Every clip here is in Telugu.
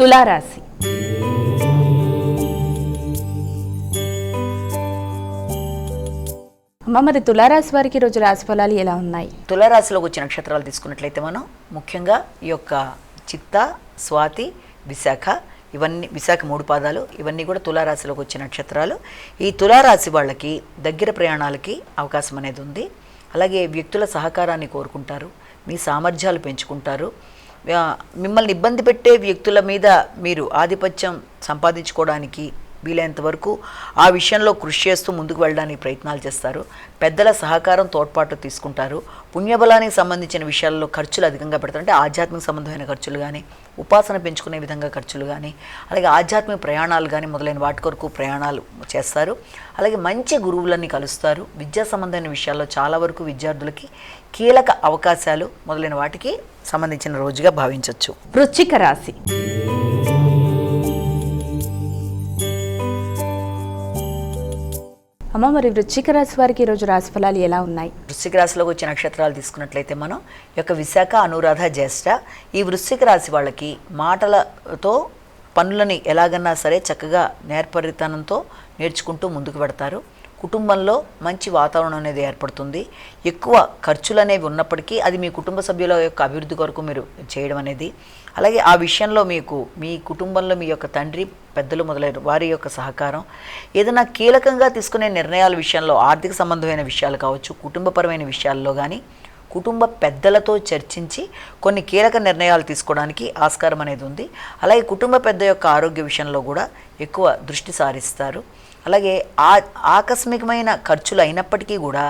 తులారాశి. అమ్మ మరి తులారాశి వారికి ఈరోజు రాశి ఫలాలు ఎలా ఉన్నాయి? తులారాశిలోకి వచ్చే నక్షత్రాలు తీసుకున్నట్లయితే మనం ముఖ్యంగా ఈ యొక్క చిత్త స్వాతి విశాఖ ఇవన్నీ విశాఖ మూడు పాదాలు ఇవన్నీ కూడా తులారాశిలోకి వచ్చే నక్షత్రాలు. ఈ తులారాశి వాళ్ళకి దగ్గర ప్రయాణాలకి అవకాశం అనేది ఉంది. అలాగే వ్యక్తుల సహకారాన్ని కోరుకుంటారు. మీ సామర్థ్యాలు పెంచుకుంటారు. మిమ్మల్ని ఇబ్బంది పెట్టే వ్యక్తుల మీద మీరు ఆధిపత్యం సంపాదించుకోవడానికి వీలైనంత వరకు ఆ విషయంలో కృషి చేస్తూ ముందుకు వెళ్ళడానికి ప్రయత్నాలు చేస్తారు. పెద్దల సహకారం తోడ్పాటు తీసుకుంటారు. పుణ్యబలానికి సంబంధించిన విషయాల్లో ఖర్చులు అధికంగా పెడతారు. అంటే ఆధ్యాత్మిక సంబంధమైన ఖర్చులు కానీ ఉపాసన పెంచుకునే విధంగా ఖర్చులు కానీ అలాగే ఆధ్యాత్మిక ప్రయాణాలు కానీ మొదలైన వాటి కొరకు ప్రయాణాలు చేస్తారు. అలాగే మంచి గురువులని కలుస్తారు. విద్యా సంబంధమైన విషయాల్లో చాలా వరకు విద్యార్థులకి కీలక అవకాశాలు మొదలైన వాటికి సంబంధించిన రోజుగా భావించవచ్చు వృశ్చిక రాశి. అమ్మ మరి వృశ్చిక రాశి వారికి ఈరోజు రాశి ఫలాలు ఎలా ఉన్నాయి? వృశ్చిక రాశిలోకి వచ్చే నక్షత్రాలు తీసుకున్నట్లయితే మనం యొక్క విశాఖ అనురాధ జ్యేష్ఠ ఈ వృశ్చిక రాశి వాళ్ళకి మాటలతో పనులని ఎలాగన్నా సరే చక్కగా నేర్పరితనంతో నేర్చుకుంటూ ముందుకు పెడతారు. కుటుంబంలో మంచి వాతావరణం అనేది ఏర్పడుతుంది. ఎక్కువ ఖర్చులు అనేవి ఉన్నప్పటికీ అది మీ కుటుంబ సభ్యుల యొక్క అభివృద్ధి కొరకు మీరు చేయడం అనేది. అలాగే ఆ విషయంలో మీకు మీ కుటుంబంలో మీ యొక్క తండ్రి పెద్దలు మొదలైన వారి యొక్క సహకారం. ఏదైనా కీలకంగా తీసుకునే నిర్ణయాల విషయంలో ఆర్థిక సంబంధమైన విషయాలు కావచ్చు కుటుంబపరమైన విషయాల్లో కానీ కుటుంబ పెద్దలతో చర్చించి కొన్ని కీలక నిర్ణయాలు తీసుకోవడానికి ఆస్కారం అనేది ఉంది. అలాగే కుటుంబ పెద్ద యొక్క ఆరోగ్య విషయంలో కూడా ఎక్కువ దృష్టి సారిస్తారు. అలాగే ఆ ఆకస్మికమైన ఖర్చులు అయినప్పటికీ కూడా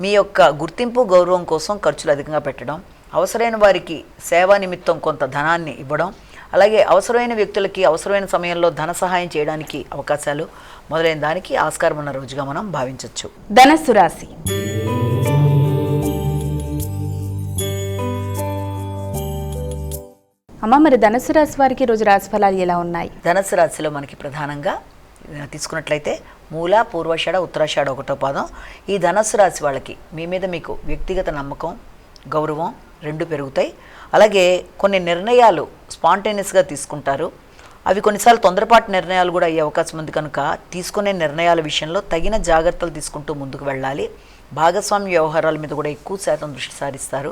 మీ యొక్క గుర్తింపు గౌరవం కోసం ఖర్చులు అధికంగా పెట్టడం అవసరమైన వారికి సేవా నిమిత్తం కొంత ధనాన్ని ఇవ్వడం అలాగే అవసరమైన వ్యక్తులకి అవసరమైన సమయంలో ధన సహాయం చేయడానికి అవకాశాలు మొదలైన దానికి ఆస్కారం ఉన్న రోజుగా మనం భావించవచ్చు ధనస్సు రాశి. అమ్మ మరి ధనస్సు రాశి వారికి ఈరోజు రాశి ఫలాలు ఎలా ఉన్నాయి? ధనస్సు రాశిలో మనకి ప్రధానంగా తీసుకున్నట్లయితే మూల పూర్వషాఢ ఉత్తరాషాఢ ఒకటో పాదం. ఈ ధనస్సు రాశి వాళ్ళకి మీ మీద మీకు వ్యక్తిగత నమ్మకం గౌరవం రెండు పెరుగుతాయి. అలాగే కొన్ని నిర్ణయాలు స్పాంటేనియస్గా తీసుకుంటారు. అవి కొన్నిసార్లు తొందరపాటు నిర్ణయాలు కూడా అయ్యే అవకాశం ఉంది కనుక తీసుకునే నిర్ణయాల విషయంలో తగిన జాగ్రత్తలు తీసుకుంటూ ముందుకు వెళ్ళాలి. భాగస్వామ్య వ్యవహారాల మీద కూడా ఎక్కువ శాతం దృష్టి సారిస్తారు.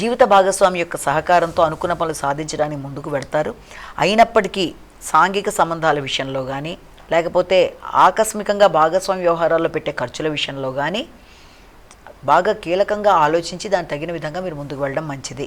జీవిత భాగస్వామి యొక్క సహకారంతో అనుకున్న పనులు సాధించడానికి ముందుకు వెడతారు అయినప్పటికీ సాంఘిక సంబంధాల విషయంలో కానీ లేకపోతే ఆకస్మికంగా భాగస్వామి వ్యవహారాల్లో పెట్టే ఖర్చుల విషయంలో కానీ బాగా కీలకంగా ఆలోచించి దానికి తగిన విధంగా మీరు ముందుకు వెళ్ళడం మంచిది.